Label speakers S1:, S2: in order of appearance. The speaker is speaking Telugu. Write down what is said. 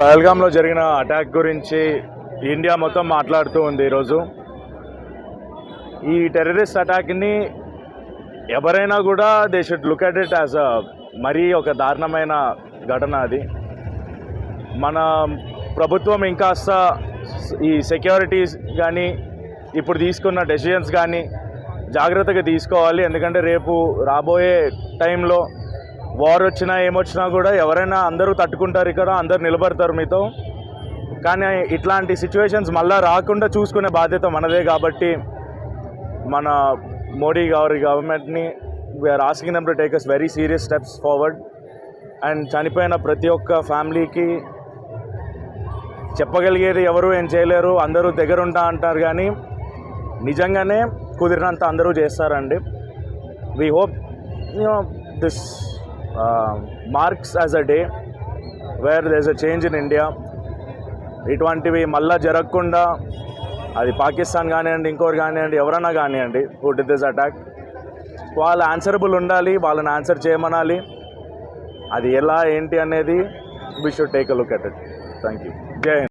S1: పహల్గామ్లో జరిగిన అటాక్ గురించి ఇండియా మొత్తం మాట్లాడుతూ ఉంది ఈరోజు. ఈ టెర్రరిస్ట్ అటాక్ని ఎవరైనా కూడా they should look at it as a మరీ ఒక దారుణమైన ఘటన అది. మన ప్రభుత్వం ఇంకాస్త ఈ సెక్యూరిటీస్ కానీ ఇప్పుడు తీసుకున్న డెసిషన్స్ కానీ జాగ్రత్తగా తీసుకోవాలి. ఎందుకంటే రేపు రాబోయే టైంలో వార్ వచ్చినా ఏమొచ్చినా కూడా ఎవరైనా అందరూ తట్టుకుంటారు ఇక్కడ అందరు నిలబడతారు మీతో. కానీ ఇట్లాంటి సిచ్యువేషన్స్ మళ్ళీ రాకుండా చూసుకునే బాధ్యత మనదే కాబట్టి మన మోడీ గారి గవర్నమెంట్ని we are asking them to take us very serious steps forward and చనిపోయిన ప్రతి ఒక్క ఫ్యామిలీకి చెప్పగలిగేది ఎవరు ఏం చేయలేరు అందరూ దగ్గర ఉంటా అంటారు కానీ నిజంగానే కుదిరినంత అందరూ చేస్తారండి. We hope this marks as a day where there's a change in India ఇటువంటివి మళ్ళా జరగకుండా అది పాకిస్తాన్ కానివ్వండి ఇంకోరు కానివ్వండి ఎవరైనా కానివ్వండి హూ డి దిస్ అటాక్ వాళ్ళు ఆన్సరబుల్ ఉండాలి వాళ్ళని ఆన్సర్ చేయమనాలి. అది ఎలా ఏంటి అనేది we should take a look at it thank you జై